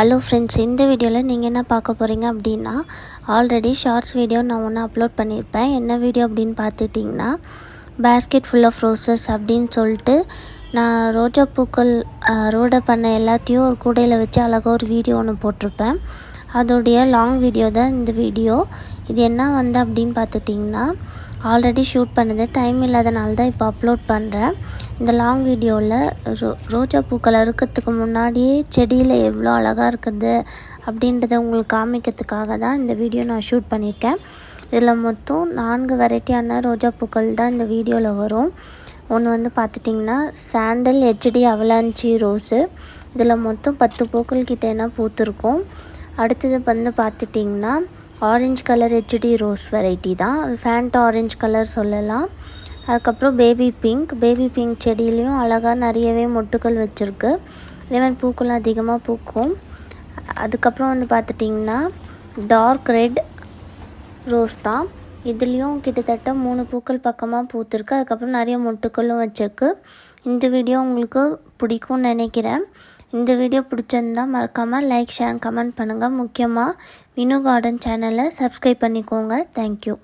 Hello friends இந்த வீடியோவில் நீங்கள் என்ன பார்க்க போகிறீங்க அப்படின்னா ஆல்ரெடி ஷார்ட்ஸ் வீடியோ நான் ஒன்று அப்லோட் பண்ணியிருப்பேன். என்ன வீடியோ அப்படின்னு பார்த்துட்டிங்கன்னா பேஸ்கெட் ஃபுல் ஆஃப் ரோசஸ் அப்படின்னு சொல்லிட்டு நான் ரோஜா பூக்கள் ரோடை பண்ண எல்லாத்தையும் ஒரு கூடையில் வச்சு அழகாக ஒரு வீடியோ ஒன்று போட்டிருப்பேன். அதோடைய லாங் வீடியோ தான் இந்த வீடியோ இது என்ன வந்து அப்படின்னு பார்த்துட்டிங்கன்னா ஆல்ரெடி ஷூட் பண்ணது. டைம் இல்லாதனால தான் இப்போ அப்லோட் பண்ணுறேன் இந்த லாங் வீடியோவில் ரோ ரோஜா பூக்கள் அறுக்கிறதுக்கு முன்னாடியே செடியில் எவ்வளோ அழகாக இருக்குது அப்படின்றத உங்களுக்கு காமிக்கிறதுக்காக தான் இந்த வீடியோ நான் ஷூட் பண்ணியிருக்கேன். இதில் மொத்தம் நான்கு வெரைட்டியான ரோஜா பூக்கள் தான் இந்த வீடியோவில் வரும். ஒன்று வந்து பார்த்துட்டிங்கன்னா சாண்டல் ஹெச்டி அவலாஞ்சி ரோஸு இதில் மொத்தம் பத்து பூக்கள் கிட்டேனா பூத்துருக்கும். அடுத்தது வந்து பார்த்துட்டிங்கன்னா orange colour HD rose variety தான். அது ஃபேண்ட் ஆரஞ்சு கலர் சொல்லலாம். அதுக்கப்புறம் பேபி பிங்க் பேபி பிங்க் செடியிலையும் அழகாக நிறையவே மொட்டுக்கள் வச்சுருக்கு. லெவன் பூக்களும் அதிகமாக பூக்கும். அதுக்கப்புறம் வந்து பார்த்துட்டிங்கன்னா டார்க் ரெட் ரோஸ் தான். இதுலேயும் கிட்டத்தட்ட மூணு பூக்கள் பக்கமாக பூத்துருக்கு. அதுக்கப்புறம் நிறைய மொட்டுக்களும் வச்சுருக்கு. இந்த வீடியோ உங்களுக்கு பிடிக்கும்னு நினைக்கிறேன். இந்த வீடியோ பிடிச்சிருந்தா மறக்காமல் லைக் ஷேர் கமெண்ட் பண்ணுங்கள் முக்கியமாக வினு கார்டன் சேனலை சப்ஸ்கிரைப் பண்ணிக்கோங்க. Thank you